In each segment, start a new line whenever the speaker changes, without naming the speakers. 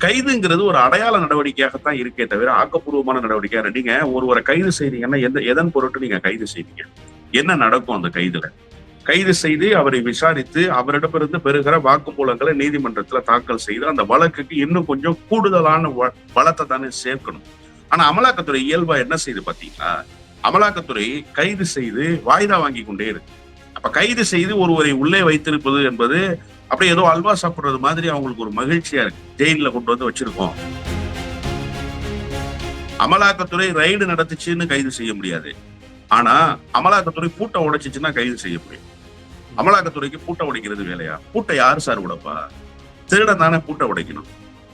கைதுங்கிறது ஒரு அடையாள நடவடிக்கையாகத்தான் இருக்கே தவிர ஆக்கப்பூர்வமான நடவடிக்கையா நீங்க ஒருவரை கைது செய்றீங்கன்னா எந்த எதன் பொருட்டு நீங்க கைது செய்வீங்க என்ன நடக்கும் அந்த கைதுல? கைது செய்து அவரை விசாரித்து அவரிடமிருந்து பெறுகிற வாக்குமூலங்களை நீதிமன்றத்துல தாக்கல் செய்து அந்த வழக்குக்கு இன்னும் கொஞ்சம் கூடுதலான வ- பலத்தை தானே சேர்க்கணும். ஆனா அமலாக்கத்துறை இயல்பா என்ன செய்து பாத்தீங்களா? அமலாக்கத்துறை கைது செய்து வாய்தா வாங்கி கொண்டே இருக்கு. அப்ப கைது செய்து ஒருவரை உள்ளே வைத்திருப்பது என்பது அப்படியே ஏதோ அல்வா சாப்பிடுறது மாதிரி அவங்களுக்கு ஒரு மகிழ்ச்சியா இருக்கு. ஜெயில கொண்டு வந்து வச்சிருக்கோம். அமலாக்கத்துறை ரைடு நடத்துச்சுன்னு கைது செய்ய முடியாது. ஆனா அமலாக்கத்துறை பூட்டை உடைச்சிச்சுன்னா கைது செய்ய முடியும். அமலாக்கத்துறைக்கு பூட்டை உடைக்கிறது வேலையா? பூட்டை யாரு சார் உடைப்பா? திருடன் தானே பூட்டை உடைக்கணும்.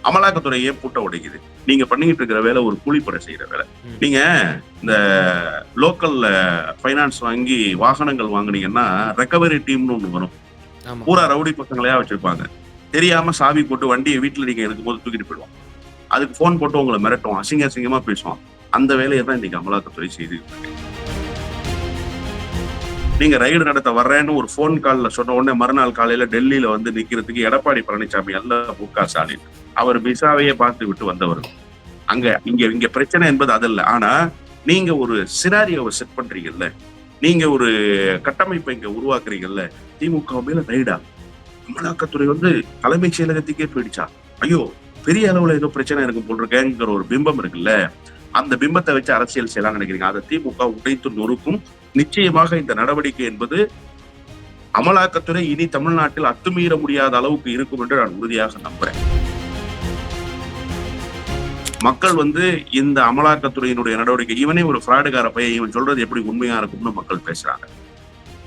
அமலாக்கத்துறை ஏன் பூட்டை உடைக்குது. நீங்க பண்ணிக்கிட்டு இருக்கிற வேலை ஒரு கூலிப்படை செய்யற வேலை. நீங்க இந்த லோக்கல்ல ஃபைனான்ஸ் வாங்கி வாகனங்கள் வாங்குனீங்கன்னா ரெக்கவரி டீம்னு ஒண்ணு வரும். பூரா ரவுடி பசங்களையா வச்சிருப்பாங்க. தெரியாம சாவி போட்டு வண்டியை வீட்டுல நீங்க இருக்கும் போது தூக்கிட்டு போயிடுவான் அதுக்கு போன் போட்டு உங்களை மிரட்டும் அசிங்க அசிங்கமா பேசுவான். அந்த வேலையை தான் இன்னைக்கு அமலாக்கத்துறை செய்து நீங்க ரைடு நடத்த வர்றேன்னு ஒரு போன் கால்ல சொன்ன உடனே மறுநாள் காலையில டெல்லியில வந்து நிக்கிறதுக்கு எடப்பாடி பழனிசாமி அல்ல மு க ஸ்டாலின். அவர் விசாவையே பார்த்து விட்டு வந்தவர். அங்க இங்க இங்க பிரச்சனை என்பது அதல்ல ஆனா நீங்க ஒரு சினாரியோவை செட் பண்றீங்கல்ல. நீங்க ஒரு கட்டமைப்பை இங்க உருவாக்குறீங்கல்ல. திமுக மேல ரைடா அமலாக்கத்துறை வந்து தலைமைச் செயலகத்துக்கே போயிடுச்சா? ஐயோ பெரிய அளவுல ஏதோ பிரச்சனை இருக்கும் போல் இருக்கேங்கிற ஒரு பிம்பம் இருக்குல்ல? அந்த பிம்பத்தை வச்சு அரசியல் செய்யலாம் நினைக்கிறீங்க. அதை திமுக உடைத்து நொறுக்கும் நிச்சயமாக இந்த நடவடிக்கை என்பது அமலாக்கத்துறை இனி தமிழ்நாட்டில் அத்துமீற முடியாத அளவுக்கு இருக்கும் என்று நான் உறுதியாக நம்புறேன். மக்கள் வந்து இந்த அமலாக்கத்துறையினுடைய நடவடிக்கை இவனே ஒரு ஃப்ராடுகார பையன் இவன் சொல்றது எப்படி உண்மையா இருக்கும்னு மக்கள் பேசுறாங்க.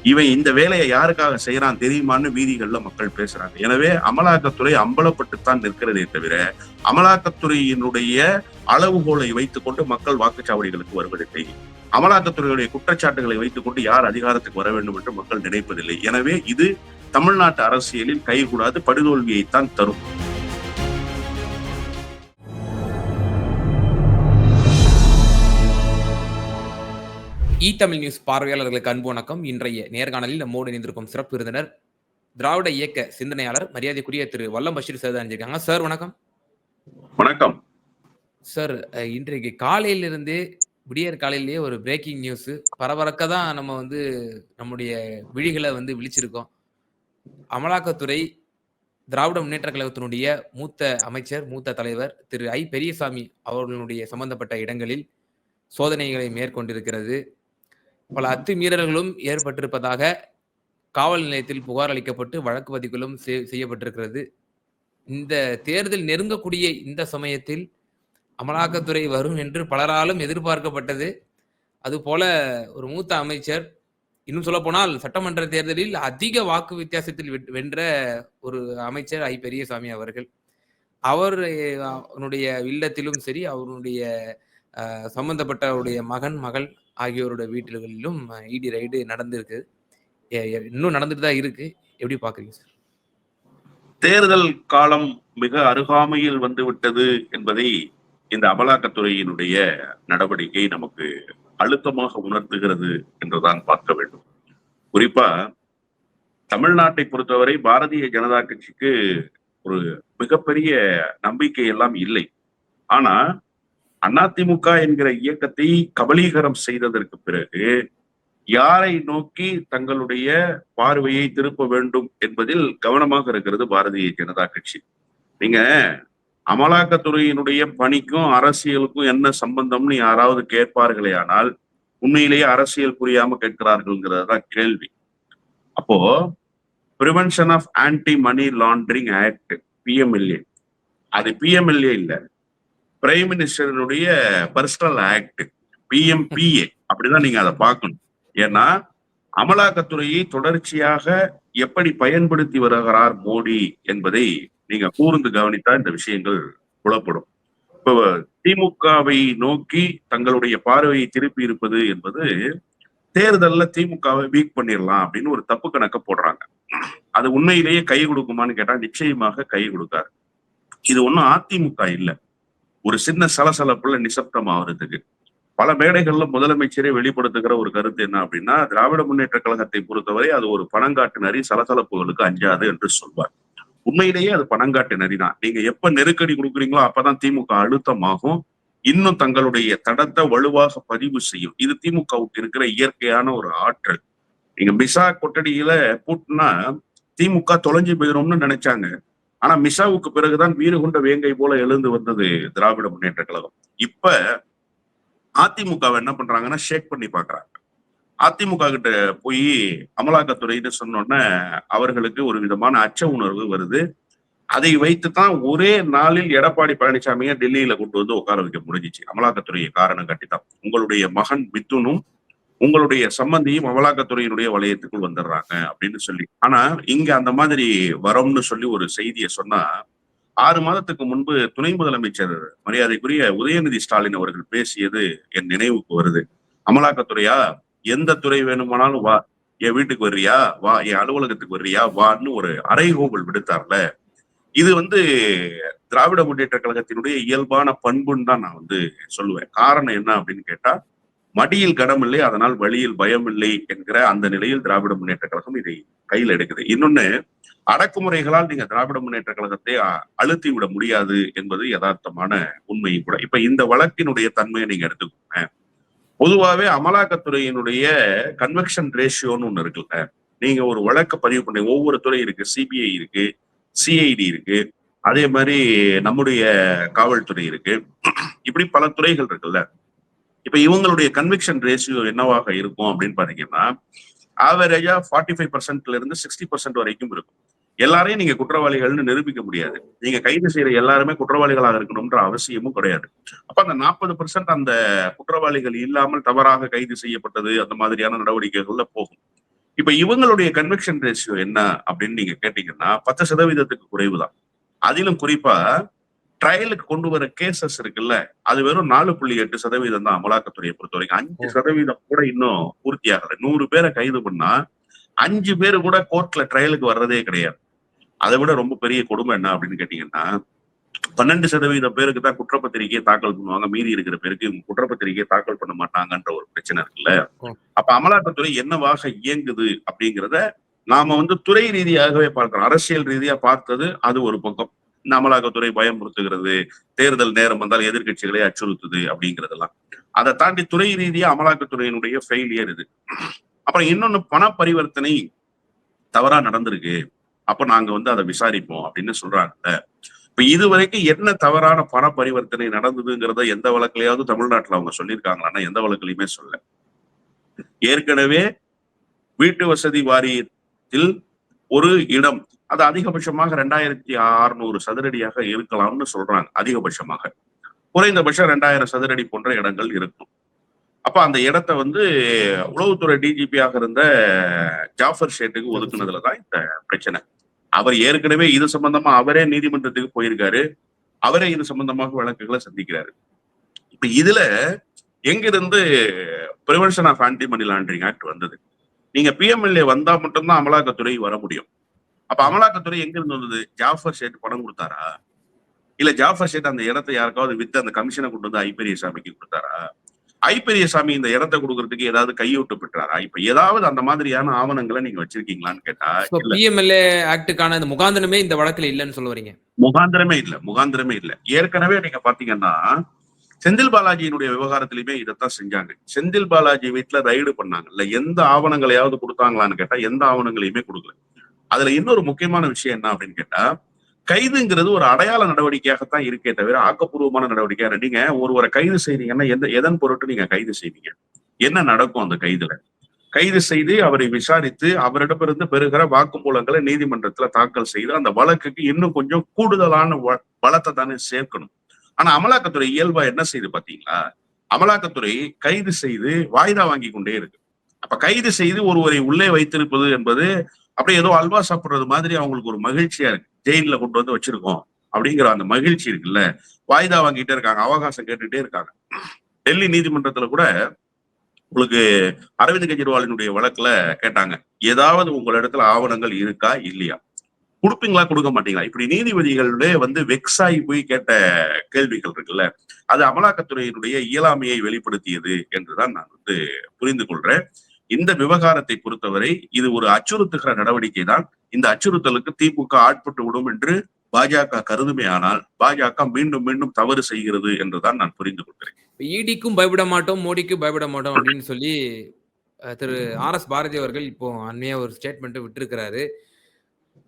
இவன் இந்த வேலையை யாருக்காக செய்யறான் தெரியுமான்னு வீதிகள்ல மக்கள் பேசுறாங்க. எனவே அமலாக்கத்துறை அம்பலப்பட்டுத்தான் நிற்கிறதே தவிர அமலாக்கத்துறையினுடைய அளவுகோலை வைத்துக்கொண்டு மக்கள் வாக்குச்சாவடிகளுக்கு வருவதில்லை. அமலாக்கத்துறையுடைய குற்றச்சாட்டுகளை வைத்துக்கொண்டு யார் அதிகாரத்துக்கு வர வேண்டும் என்று மக்கள் நினைப்பதில்லை. எனவே இது தமிழ்நாட்டு அரசியலில் கைகூடாது படுதோல்வியைத்தான் தரும்.
இ தமிழ் நியூஸ் பார்வையாளர்களுக்கு அன்பு வணக்கம். இன்றைய நேர்காணலில் நம்மோடு இணைந்திருக்கும் சிறப்பு விருந்தினர் திராவிட இயக்க சிந்தனையாளர் மரியாதைக்குரிய திரு வல்லம் பஷீர் சார் தான் இருக்காங்க சார் வணக்கம்.
வணக்கம்.
சார் இன்றைக்கு காலையிலிருந்தே விடியற் காலையிலேயே ஒரு பிரேக்கிங் நியூஸ் பரபரக்க தான் நம்ம வந்து நம்முடைய விழிகளை வந்து விழிச்சிருக்கோம். அமலாக்கத்துறை திராவிட முன்னேற்ற கழகத்தினுடைய மூத்த அமைச்சர் மூத்த தலைவர் திரு ஐ பெரியசாமி அவர்களுடைய சம்பந்தப்பட்ட இடங்களில் சோதனைகளை மேற்கொண்டிருக்கிறது. பல அத்துமீறல்களும் ஏற்பட்டிருப்பதாக காவல் நிலையத்தில் புகார் அளிக்கப்பட்டு வழக்கு பதிவுகளும் செய்யப்பட்டிருக்கிறது. இந்த தேர்தல் நெருங்கக்கூடிய இந்த சமயத்தில் அமலாக்கத்துறை வரும் என்று பலராலும் எதிர்பார்க்கப்பட்டது. அதுபோல ஒரு மூத்த அமைச்சர் இன்னும் சொல்ல போனால் சட்டமன்ற தேர்தலில் அதிக வாக்கு வித்தியாசத்தில் வென்ற ஒரு அமைச்சர் ஐ. பெரியசாமி அவர்கள். அவர் அவனுடைய அவருடைய இல்லத்திலும் சரி அவருடைய சம்பந்தப்பட்டவருடைய அவருடைய மகன் மகள் ஆகியோரோட வீட்டுகளிலும் இடி ரைடு நடந்திருக்கு. இன்னும் நடந்துட்டு தான் இருக்கு. எப்படி பாக்குறீங்க சார்?
தேர்தல் காலம் மிக அருகாமையில் வந்து விட்டது என்பதை இந்த அமலாக்கத்துறையினுடைய நடவடிக்கை நமக்கு அழுத்தமாக உணர்த்துகிறது என்றுதான் பார்க்க வேண்டும். குறிப்பா தமிழ்நாட்டை பொறுத்தவரை பாரதிய ஜனதா கட்சிக்கு ஒரு மிகப்பெரிய நம்பிக்கை எல்லாம் இல்லை. ஆனா அதிமுக என்கிற இயக்கத்தை கபலீகரம் செய்ததற்கு பிறகு யாரை நோக்கி தங்களுடைய பார்வையை திருப்ப வேண்டும் என்பதில் கவனமாக இருக்கிறது பாரதிய ஜனதா கட்சி. நீங்க அமலாக்கத்துறையினுடைய பணிக்கும் அரசியலுக்கும் என்ன சம்பந்தம்னு யாராவது கேட்பார்களே ஆனால் உண்மையிலேயே அரசியல் புரியாம கேட்கிறார்கள்ங்கிறது தான் கேள்வி. அப்போ prevention of anti money laundering act PMLA அது பிஎம்எல்ஏ இல்லை. பிரைம் மினிஸ்டருடைய பர்சனல் ஆக்ட் பிஎம்பிஏ அப்படிதான் நீங்க அதை பார்க்கணும். ஏன்னா அமலாக்கத்துறையை தொடர்ச்சியாக எப்படி பயன்படுத்தி வருகிறார் மோடி என்பதை நீங்க கூர்ந்து கவனித்தா இந்த விஷயங்கள் புலப்படும். இப்போ திமுகவை நோக்கி தங்களுடைய பார்வையை திருப்பி இருப்பது என்பது தேர்தலில் திமுகவை வீக் பண்ணிடலாம் அப்படின்னு ஒரு தப்பு கணக்க போடுறாங்க. அது உண்மையிலேயே கை கொடுக்குமான்னு கேட்டா நிச்சயமாக கை கொடுக்காது. இது ஒன்றும் அதிமுக இல்ல. ஒரு சின்ன சலசலப்புல நிசப்தம் ஆகுறதுக்கு பல மேடைகள்ல முதலமைச்சரே வெளிப்படுத்துகிற ஒரு கருத்து என்ன அப்படின்னா திராவிட முன்னேற்ற கழகத்தை பொறுத்தவரை அது ஒரு பணங்காட்டு நரி சலசலப்புகளுக்கு அஞ்சாது என்று சொல்வார். உண்மையிலேயே அது பணங்காட்டு நரி தான். நீங்க எப்ப நெருக்கடி கொடுக்குறீங்களோ அப்பதான் திமுக அழுத்தமாகும். இன்னும் தங்களுடைய தடத்தை வலுவாக பதிவு செய்யும். இது திமுகவுக்கு இருக்கிற இயற்கையான ஒரு ஆற்றல். நீங்க மிசா கொட்டடியில பூட்டினா திமுக தொலைஞ்சு போயிடும்னு நினைச்சாங்க. ஆனா மிசாவுக்கு பிறகுதான் வீறுகுண்ட வேங்கை போல எழுந்து வந்தது திராவிட முன்னேற்ற கழகம். இப்ப அதிமுக என்ன பண்றாங்கன்னா ஷேக் பண்ணி பாக்குறாங்க அதிமுக கிட்ட போய் அமலாக்கத்துறைன்னு சொன்னோன்ன அவர்களுக்கு ஒரு விதமான அச்ச உணர்வு வருது. அதை வைத்துதான் ஒரே நாளில் எடப்பாடி பழனிசாமியை டெல்லியில கொண்டு வந்து உட்கார வைக்க முடிஞ்சிச்சு. அமலாக்கத்துறையை காரணம் கட்டித்தான். உங்களுடைய மகன் மித்துனும் உங்களுடைய சம்பந்தியும் அமலாக்கத்துறையினுடைய வளையத்துக்குள் வந்துடுறாங்க அப்படின்னு சொல்லி. ஆனா இங்க அந்த மாதிரி வரோம்னு சொல்லி ஒரு செய்தியை சொன்னா ஆறு மாதத்துக்கு முன்பு துணை முதலமைச்சர் மரியாதைக்குரிய உதயநிதி ஸ்டாலின் அவர்கள் பேசியது என் நினைவுக்கு வருது. அமலாக்கத்துறையா? எந்த துறை வேணுமானாலும் வா என் வீட்டுக்கு வர்றியா? வா என் அலுவலகத்துக்கு வர்றியா? வான்னு ஒரு அறைகோவல் விடுத்தார்ல. இது வந்து திராவிட முன்னேற்ற கழகத்தினுடைய இயல்பான பண்புன்னு தான் நான் வந்து சொல்லுவேன். காரணம் என்ன அப்படின்னு கேட்டா மடியில் கடமில்லை அதனால் வழியில் பயம் இல்லை என்கிற அந்த நிலையில் திராவிட முன்னேற்ற கழகம் இதை கையில் எடுக்குது. இன்னொன்னு அடக்குமுறைகளால் நீங்க திராவிட முன்னேற்ற கழகத்தை அழுத்தி விட முடியாது என்பது யதார்த்தமான உண்மையும் கூட. இப்ப இந்த வழக்கினுடைய தன்மையை நீங்க எடுத்துக்கோங்க. பொதுவாவே அமலாக்கத்துறையினுடைய கன்வெக்ஷன் ரேஷியோன்னு ஒண்ணு இருக்குல்ல. நீங்க ஒரு வழக்கு பதிவு பண்ணி ஒவ்வொரு துறை இருக்கு சிபிஐ இருக்கு சிஐடி இருக்கு அதே மாதிரி நம்முடைய காவல்துறை இருக்கு. இப்படி பல துறைகள் இருக்குல்ல. இப்ப இவங்களுடைய கன்விக்ஷன் ரேஷியோ என்னவாக இருக்கும் அப்படின்னு பாத்தீங்கன்னா ஆவரேஜா ஃபார்ட்டி ஃபைவ் பர்சன்ட்ல இருந்து சிக்ஸ்டி பர்சன்ட் வரைக்கும் இருக்கும். எல்லாரையும் நீங்க குற்றவாளிகள்னு நிரூபிக்க முடியாது. நீங்க கைது செய்யற எல்லாருமே குற்றவாளிகளாக இருக்கணும்ன்ற அவசியமும் கிடையாது. அப்ப அந்த நாற்பது பர்சன்ட் அந்த குற்றவாளிகள் இல்லாமல் தவறாக கைது செய்யப்பட்டது அந்த மாதிரியான நடவடிக்கைகள்ல போகும். இப்ப இவங்களுடைய கன்விக்ஷன் ரேஷியோ என்ன அப்படின்னு நீங்க கேட்டீங்கன்னா பத்து சதவீதத்துக்கு குறைவுதான். அதிலும் குறிப்பா ட்ரையலுக்கு கொண்டு வர கேசஸ் இருக்குல்ல அது வெறும் நாலு புள்ளி எட்டு சதவீதம் தான் அமலாக்கத்துறையை பொறுத்த வரைக்கும் அஞ்சு சதவீதம் கூட இன்னும் பூர்த்தி ஆகல நூறு பேரை கைது பண்ணா அஞ்சு பேரு கூட கோர்ட்ல ட்ரையலுக்கு வர்றதே கிடையாது. அதை விட ரொம்ப பெரிய கொடுமை என்ன அப்படின்னு கேட்டீங்கன்னா பன்னெண்டு சதவீதம் பேருக்கு தான் குற்றப்பத்திரிகையை தாக்கல் பண்ணுவாங்க. மீதி இருக்கிற பேருக்கு இவங்க குற்றப்பத்திரிகையை தாக்கல் பண்ண மாட்டாங்கன்ற ஒரு பிரச்சனை இருக்குல்ல. அப்ப அமலாக்கத்துறை என்னவாக இயங்குது அப்படிங்கிறத நாம வந்து துறை ரீதியாகவே பார்க்கிறோம் அரசியல் ரீதியா பார்த்தது அது ஒரு பக்கம். இந்த அமலாக்கத்துறை பயமுறுத்துகிறது. தேர்தல் நேரம் வந்தால் எதிர்க்கட்சிகளை அச்சுறுத்துது அப்படிங்கிறதெல்லாம். அதை தாண்டி துறை ரீதியா அமலாக்கத்துறையினுடைய ஃபெயிலியர் இது. அப்புறம் இன்னொன்னு பண பரிவர்த்தனை தவறா நடந்திருக்கு. அப்ப நாங்க வந்து அதை விசாரிப்போம் அப்படின்னு சொல்றாங்கல்ல. இப்ப இது வரைக்கும் என்ன தவறான பண பரிவர்த்தனை நடந்ததுங்கிறத எந்த வழக்கிலையாவது தமிழ்நாட்டுல அவங்க சொல்லியிருக்காங்களான்னா எந்த வழக்கிலையுமே சொல்ல. ஏற்கனவே வீட்டு வசதி வாரியத்தில் ஒரு இடம் அது அதிகபட்சமாக ரெண்டாயிரத்தி அறுநூறு சதுரடியாக இருக்கலாம்னு சொல்றாங்க அதிகபட்சமாக. குறைந்தபட்சம் ரெண்டாயிரம் சதுரடி போன்ற இடங்கள் இருக்கும். அப்ப அந்த இடத்த வந்து உளவுத்துறை டிஜிபியாக இருந்த ஜாஃபர் ஷேட்டுக்கு ஒதுக்குனதுலதான் இந்த பிரச்சனை. அவர் ஏற்கனவே இது சம்பந்தமா அவரே நீதிமன்றத்துக்கு போயிருக்காரு. அவரே இது சம்பந்தமாக வழக்குகளை சந்திக்கிறாரு. இப்ப இதுல எங்கிருந்து prevention of anti money laundering act வந்தது? நீங்க பிஎம்எல்ஏ வந்தா மட்டும்தான் அமலாக்கத்துறை வர முடியும். அப்ப அமலாக்கத்துறை எங்க இருந்து வந்தது? ஜாஃபர் ஷேட் பணம் கொடுத்தாரா? இல்ல ஜாஃபர் ஷேட் அந்த இடத்தை யாருக்காவது வித்து அந்த கமிஷனை கொண்டு வந்து ஐ பெரியசாமிக்கு கொடுத்தாரா? ஐ பெரியசாமி இந்த இடத்தை கொடுக்கறதுக்கு ஏதாவது கையூட்டு பெற்றாரா? இப்ப ஏதாவது அந்த மாதிரியான ஆவணங்களை நீங்க வச்சிருக்கீங்களான்னு கேட்டா
பிஎம்எல்ஏ ஆக்டுக்கான இந்த முகாந்தனமே இந்த வழக்குல இல்லைன்னு சொல்ல வரீங்க.
முகாந்திரமே இல்ல முகாந்திரமே இல்ல. ஏற்கனவே நீங்க பாத்தீங்கன்னா செந்தில் பாலாஜியினுடைய விவகாரத்திலுமே இதைத்தான் செஞ்சாங்க. செந்தில் பாலாஜி வீட்டுல ரைடு பண்ணாங்கல்ல எந்த ஆவணங்களையாவது கொடுத்தாங்களான்னு கேட்டா எந்த ஆவணங்களையுமே கொடுக்கல. அதுல இன்னொரு முக்கியமான விஷயம் என்ன அப்படின்னு கேட்டா கைதுங்கிறது ஒரு அடையாள நடவடிக்கையாகத்தான் இருக்கே தவிர ஆக்கப்பூர்வமான நடவடிக்கையா நீங்க ஒருவரை கைது செய்றீங்கன்னா எந்த எதன் பொருட்டு நீங்க கைது செய்வீங்க? என்ன நடக்கும் அந்த கைதுல? கைது செய்து அவரை விசாரித்து அவரிடமிருந்து பெறுகிற வாக்குமூலங்களை நீதிமன்றத்துல தாக்கல் செய்து அந்த வழக்குக்கு இன்னும் கொஞ்சம் கூடுதலான வ- பலத்தை தானே சேர்க்கணும். ஆனா அமலாக்கத்துறை இயல்பா என்ன செய்யுது பாத்தீங்களா? அமலாக்கத்துறை கைது செய்து வாய்தா வாங்கி கொண்டே இருக்கு. அப்ப கைது செய்து ஒருவரை உள்ளே வைத்திருப்பது என்பது அப்படியே ஏதோ அல்வா சாப்பிடுறது மாதிரி அவங்களுக்கு ஒரு மகிழ்ச்சியா இருக்கு. ஜெயில கொண்டு வந்து வச்சிருக்கோம் அப்படிங்கிற அந்த மகிழ்ச்சி இருக்குல்ல. வாய்தா வாங்கிட்டே இருக்காங்க அவகாசம் கேட்டுட்டே இருக்காங்க. டெல்லி நீதிமன்றத்துல கூட உங்களுக்கு அரவிந்த் கெஜ்ரிவாலினுடைய வழக்குல கேட்டாங்க ஏதாவது உங்களிடத்துல ஆவணங்கள் இருக்கா இல்லையா? கொடுப்பீங்களா கொடுக்க மாட்டீங்களா? இப்படி நீதிபதிகளே வந்து வெக்ஸ் ஆகி போய் கேட்ட கேள்விகள் இருக்குல்ல. அது அமலாக்கத்துறையினுடைய இயலாமையை வெளிப்படுத்தியது என்றுதான் நான் வந்து புரிந்து கொள்றேன். இந்த விவகாரத்தை பொறுத்தவரை இது ஒரு அச்சுறுத்துகிற நடவடிக்கை தான். இந்த அச்சுறுத்தலுக்கு திமுக ஆட்பட்டு விடும் என்று பாஜக கருதுமையானால் பாஜக மீண்டும் மீண்டும் தவறு செய்கிறது என்றுதான் நான் புரிந்து கொள்கிறேன்.
ஈடிக்கும் பயப்பட மாட்டோம் மோடிக்கும் பயப்பட மாட்டோம் அப்படின்னு சொல்லி திரு ஆர் எஸ் பாரதி அவர்கள் இப்போ அண்மையா ஒரு ஸ்டேட்மெண்ட் விட்டிருக்கிறாரு.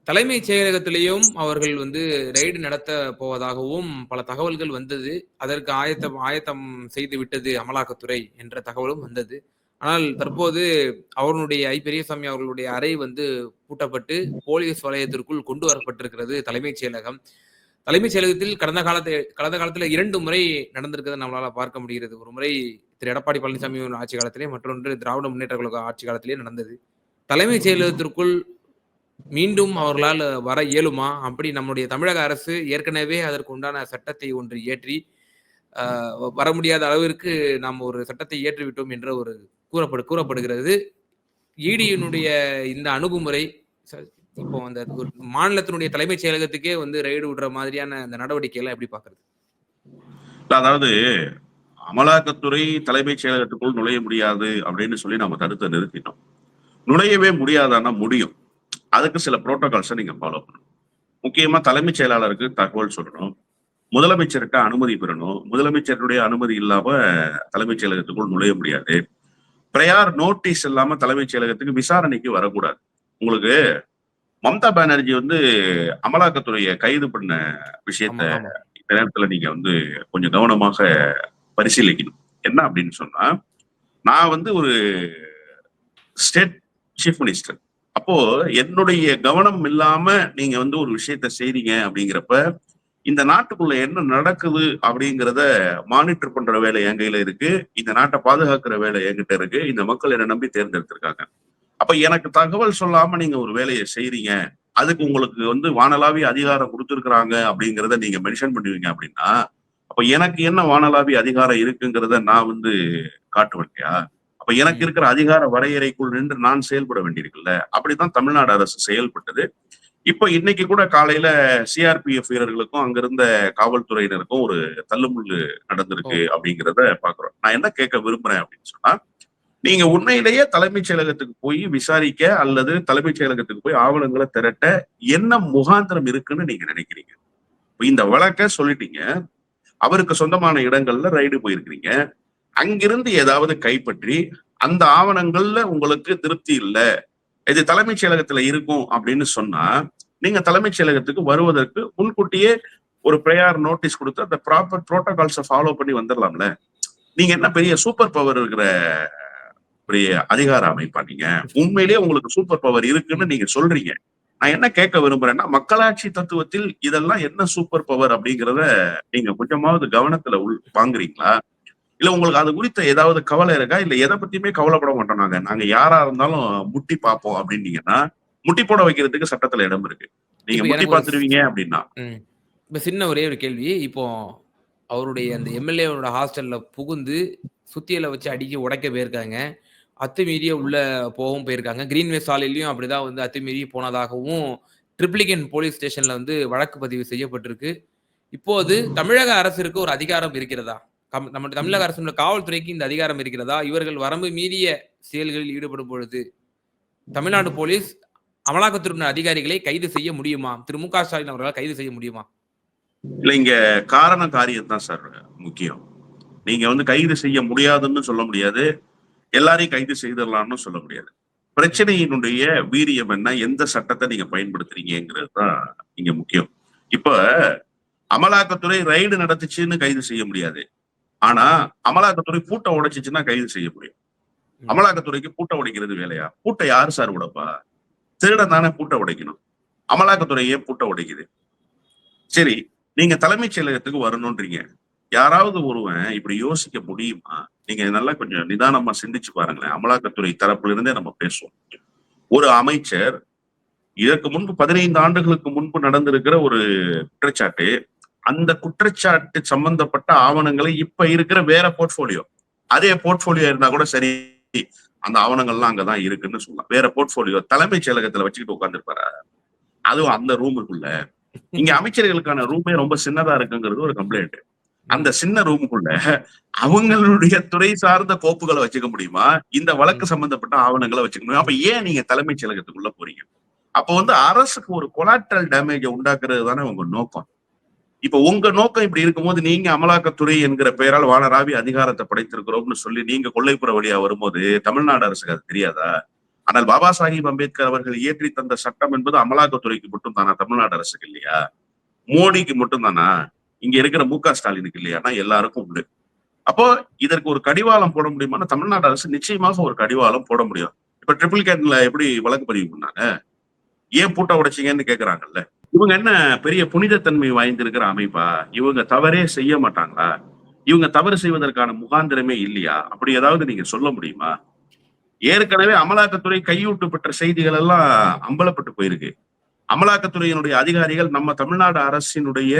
தலைமைச் செயலகத்திலேயும் அவர்கள் வந்து ரைடு நடத்த போவதாகவும் பல தகவல்கள் வந்தது. அதற்கு ஆயத்தம் ஆயத்தம் செய்து விட்டது அமலாக்கத்துறை என்ற தகவலும் வந்தது. ஆனால் தற்போது அவருடைய ஐ பெரியசாமி அவர்களுடைய அறை வந்து பூட்டப்பட்டு போலீஸ் வலயத்திற்குள் கொண்டு வரப்பட்டிருக்கிறது தலைமைச் செயலகம். தலைமைச் செயலகத்தில் கடந்த காலத்தை கடந்த காலத்தில் இரண்டு முறை நடந்திருக்கிறத நம்மளால பார்க்க முடிகிறது. ஒரு முறை திரு எடப்பாடி பழனிசாமி ஆட்சி காலத்திலே மற்றொன்று திராவிட முன்னேற்ற கழக ஆட்சி காலத்திலே நடந்தது. தலைமைச் செயலகத்திற்குள் மீண்டும் அவர்களால் வர இயலுமா? அப்படி நம்முடைய தமிழக அரசு ஏற்கனவே அதற்கு உண்டான சட்டத்தை ஒன்று இயற்றி வர முடியாத அளவிற்கு நாம் ஒரு சட்டத்தை இயற்றிவிட்டோம் என்ற ஒரு கூறப்படு கூறப்படுகிறது. ஈடியினுடைய இந்த அணுகுமுறை இப்போ அந்த மாநிலத்தினுடைய தலைமைச் செயலகத்துக்கே வந்து ரைடு விடுற மாதிரியான அந்த நடவடிக்கை எல்லாம் எப்படி பாக்குறது
அதாவது அமலாக்கத்துறை தலைமைச் செயலகத்துக்குள் நுழைய முடியாது அப்படின்னு சொல்லி நம்ம தடுத்து நிறுத்திட்டோம். நுழையவே முடியாதான்னா முடியும். அதுக்கு சில புரோட்டோகால்ஸை நீங்க ஃபாலோ பண்ணணும். முக்கியமா தலைமைச் செயலாளருக்கு தகவல் சொல்லணும். முதலமைச்சருக்கு அனுமதி பெறணும். முதலமைச்சருடைய அனுமதி இல்லாம தலைமைச் செயலகத்துக்குள் நுழைய முடியாது. பிரயார் நோட்டீஸ் இல்லாம தலைமைச் செயலகத்துக்கு விசாரணைக்கு வரக்கூடாது. உங்களுக்கு மம்தா பானர்ஜி வந்து அமலாக்கத்துறையை கைது பண்ண விஷயத்த இந்த நேரத்துல நீங்க வந்து கொஞ்சம் கவனமாக பரிசீலிக்கணும். என்ன அப்படின்னு சொன்னா நான் வந்து ஒரு ஸ்டேட் சீஃப் மினிஸ்டர் அப்போ என்னுடைய கவனம் இல்லாம நீங்க வந்து ஒரு விஷயத்த செய்றீங்க அப்படிங்கிறப்ப இந்த நாட்டுக்குள்ள என்ன நடக்குது அப்படிங்கிறத மானிட்டர் பண்ற வேலை என் கையில இருக்கு. இந்த நாட்டை பாதுகாக்கிற வேலை என்கிட்ட இருக்கு. இந்த மக்கள் என்னை நம்பி தேர்ந்தெடுத்திருக்காங்க. அப்ப எனக்கு தகவல் சொல்லாம நீங்க ஒரு வேலையை செய்றீங்க. அதுக்கு உங்களுக்கு வந்து வானலாவிய அதிகாரம் கொடுத்துருக்காங்க அப்படிங்கிறத நீங்க மென்ஷன் பண்ணுவீங்க அப்படின்னா அப்ப எனக்கு என்ன வானலாவிய அதிகாரம் இருக்குங்கிறத நான் வந்து காட்டுவேன் இல்லையா அப்ப எனக்கு இருக்கிற அதிகார வரையறைக்குள் நின்று நான் செயல்பட வேண்டியிருக்குல்ல. அப்படித்தான் தமிழ்நாடு அரசு செயல்பட்டது. இப்ப இன்னைக்கு கூட காலையில சிஆர்பிஎஃப் வீரர்களுக்கும் அங்கிருந்த காவல்துறையினருக்கும் ஒரு தள்ளுமுள்ளு நடந்திருக்கு அப்படிங்கிறத பாக்குறோம். நான் என்ன கேட்க விரும்புறேன் அப்படின்னு சொன்னா நீங்க உண்மையிலேயே தலைமைச் செயலகத்துக்கு போய் விசாரிக்க அல்லது தலைமைச் செயலகத்துக்கு போய் ஆவணங்களை திரட்ட என்ன முகாந்திரம் இருக்குன்னு நீங்க நினைக்கிறீங்க? இந்த வழக்க சொல்லிட்டீங்க அவருக்கு சொந்தமான இடங்கள்ல ரைடு போயிருக்கிறீங்க அங்கிருந்து ஏதாவது கைப்பற்றி அந்த ஆவணங்கள்ல உங்களுக்கு திருப்தி இல்ல இது தலைமைச் செயலகத்துல இருக்கும் அப்படின்னு சொன்னா நீங்க தலைமைச் செயலகத்துக்கு வருவதற்கு முன்கூட்டியே ஒரு ப்ரேயர் நோட்டீஸ் கொடுத்து அந்த ப்ராப்பர் ப்ரோட்டோகால்ஸை ஃபாலோ பண்ணி வந்துடலாம்ல நீங்க என்ன பெரிய சூப்பர் பவர் இருக்கிற பெரிய அதிகார அமைப்பா நீங்க? உண்மையிலேயே உங்களுக்கு சூப்பர் பவர் இருக்குன்னு நீங்க சொல்றீங்க. நான் என்ன கேட்க விரும்புறேன்னா மக்களாட்சி தத்துவத்தில் இதெல்லாம் என்ன சூப்பர் பவர் அப்படிங்கிறத நீங்க கொஞ்சமாவது கவனத்துல உள் வாங்குறீங்களா? இல்ல உங்களுக்கு அது குறித்த ஏதாவது கவலை இருக்கா? இல்ல எதை பத்தியுமே கவலைப்பட மாட்டோம் நாங்க. நாங்க யாரா இருந்தாலும் முட்டி பார்ப்போம் அப்படின்னீங்கன்னா முட்டி போட வைக்கிறதுக்கு சட்டத்துல இடம் இருக்கு. நீங்க முட்டி பார்த்துருவீங்க அப்படின்னா.
இப்ப சின்ன ஒரே ஒரு கேள்வி. இப்போ அவருடைய அந்த எம்எல்ஏவோட ஹாஸ்டல்ல புகுந்து சுத்தியலை வச்சு அடிக்க உடைக்க போயிருக்காங்க. அத்துமீறிய உள்ள போகவும் போயிருக்காங்க. கிரீன்வே சாலையிலயும் அப்படிதான் வந்து அத்துமீறி போனதாகவும் ட்ரிப்ளிகன் போலீஸ் ஸ்டேஷன்ல வந்து வழக்கு பதிவு செய்யப்பட்டிருக்கு. இப்போது தமிழக அரசிற்கு ஒரு அதிகாரம் இருக்கிறதா? நம்முடைய தமிழக அரசு காவல்துறைக்கு இந்த அதிகாரம் இருக்கிறதா? இவர்கள் வரம்பு மீறிய செயல்களில் ஈடுபடும் பொழுது தமிழ்நாடு போலீஸ் அமலாக்கத்துறை அதிகாரிகளை கைது செய்ய முடியுமா? திரு மு க ஸ்டாலின் அவர்களால் கைது செய்ய முடியுமா?
இல்ல இங்க காரண காரியம் தான் சார் முக்கியம். நீங்க வந்து கைது செய்ய முடியாதுன்னு சொல்ல முடியாது. எல்லாரையும் கைது செய்திடலாம்னு சொல்ல முடியாது. பிரச்சனையினுடைய வீரியம் என்ன? எந்த சட்டத்தை நீங்க பயன்படுத்துறீங்கிறது தான் இங்க முக்கியம். இப்ப அமலாக்கத்துறை ரைடு நடத்துச்சுன்னு கைது செய்ய முடியாது. ஆனா அமலாக்கத்துறை பூட்டை உடைச்சிச்சுன்னா கைது செய்ய முடியும். அமலாக்கத்துறைக்கு பூட்டை உடைக்கிறது வேலையா? பூட்டை யாரு சார் உடைப்பா? திருடன் தானே பூட்டை உடைக்கணும். அமலாக்கத்துறை ஏன் பூட்டை உடைக்குது? சரி நீங்க தலைமைச் செயலகத்துக்கு வரணும்ன்றீங்க யாராவது ஒருவன் இப்படி யோசிக்க முடியுமா? நீங்க நல்லா கொஞ்சம் நிதானமா சிந்திச்சு பாருங்களேன். அமலாக்கத்துறை தரப்புல இருந்தே நம்ம பேசுவோம். ஒரு அமைச்சர் இதற்கு முன்பு பதினைந்து ஆண்டுகளுக்கு முன்பு நடந்திருக்கிற ஒரு குற்றச்சாட்டு அந்த குற்றச்சாட்டு சம்பந்தப்பட்ட ஆவணங்களை இப்ப இருக்கிற வேற போர்ட்போலியோ அதே போர்ட்போலியோ இருந்தா கூட சரி அந்த ஆவணங்கள்லாம் அங்கதான் இருக்குன்னு சொல்லலாம். வேற போர்ட்போலியோ தலைமைச் செயலகத்துல வச்சுக்கிட்டு உட்காந்துருப்பாரு அதுவும் அந்த ரூமுக்குள்ள இங்க அமைச்சர்களுக்கான ரூமே ரொம்ப சின்னதா இருக்குங்கிறது ஒரு கம்ப்ளைண்ட் அந்த சின்ன ரூமுக்குள்ள அவங்களுடைய துறை சார்ந்த கோப்புகளை வச்சுக்க முடியுமா? இந்த வழக்கு சம்பந்தப்பட்ட ஆவணங்களை வச்சுக்க முடியுமா? அப்ப ஏன் நீங்க தலைமைச் செயலகத்துக்குள்ள போறீங்க? அப்ப வந்து அரசுக்கு ஒரு கொலாட்ரல் டேமேஜை உண்டாக்குறது தானே உங்க நோக்கம். இப்ப உங்க நோக்கம் இப்படி இருக்கும்போது நீங்க அமலாக்கத்துறை என்கிற பெயரால் வானராவி அதிகாரத்தை படைத்திருக்கிறோம்னு சொல்லி நீங்க கொள்ளைப்புற வழியா வரும்போது தமிழ்நாடு அரசுக்கு அது தெரியாதா? ஆனால் பாபா சாஹிப் அம்பேத்கர் அவர்கள் இயற்றி தந்த சட்டம் என்பது அமலாக்கத்துறைக்கு மட்டும் தானா தமிழ்நாடு அரசுக்கு இல்லையா? மோடிக்கு மட்டும் தானா இங்க இருக்கிற மு க ஸ்டாலினுக்கு இல்லையானா? எல்லாருக்கும் உண்டு. அப்போ இதற்கு ஒரு கடிவாளம் போட முடியுமானா? தமிழ்நாடு அரசு நிச்சயமாக ஒரு கடிவாளம் போட முடியும். இப்ப ட்ரிபிள் கேட்ல எப்படி வழக்கு பதிவு பண்ணாங்க? ஏன் பூட்டை உடைச்சீங்கன்னு கேக்குறாங்கல்ல. இவங்க என்ன பெரிய புனிதத்தன்மை வாய்ந்திருக்கிற அமைப்பா? இவங்க தவறே செய்ய மாட்டாங்களா? இவங்க தவறு செய்வதற்கான முகாந்திரமே இல்லையா? அப்படி ஏதாவது நீங்க சொல்ல முடியுமா? ஏற்கனவே அமலாக்கத்துறை கையூட்டு பெற்ற செய்திகள் எல்லாம் அம்பலப்பட்டு போயிருக்கு. அமலாக்கத்துறையினுடைய அதிகாரிகள் நம்ம தமிழ்நாடு அரசினுடைய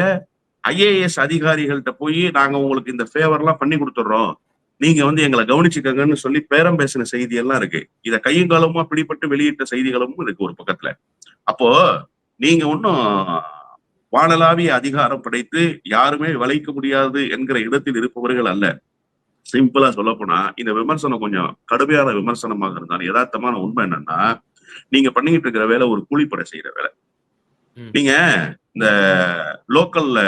ஐஏஎஸ் அதிகாரிகள்கிட்ட போய் நாங்க உங்களுக்கு இந்த ஃபேவர் எல்லாம் பண்ணி கொடுத்துட்றோம். நீங்க வந்து எங்களை கவனிச்சுக்கங்கன்னு சொல்லி பேரம் பேசின செய்தி எல்லாம் இருக்கு. இத கையும் காலமா பிடிபட்டு வெளியிட்ட செய்திகளும் இருக்கு ஒரு பக்கத்துல. அப்போ நீங்க ஒன்னும் வானலாவிய அதிகாரம் படைத்து யாருமே விளைக்க முடியாது என்கிற இடத்தில் இருப்பவர்கள் அல்ல. சிம்பிளா சொல்ல போனா இந்த விமர்சனம் கொஞ்சம் கடுமையான விமர்சனமாக இருந்தாலும் யதார்த்தமான உண்மை என்னன்னா நீங்க பண்ணிக்கிட்டு இருக்கிற வேலை ஒரு கூலிப்படை செய்யற வேலை. நீங்க இந்த லோக்கல்ல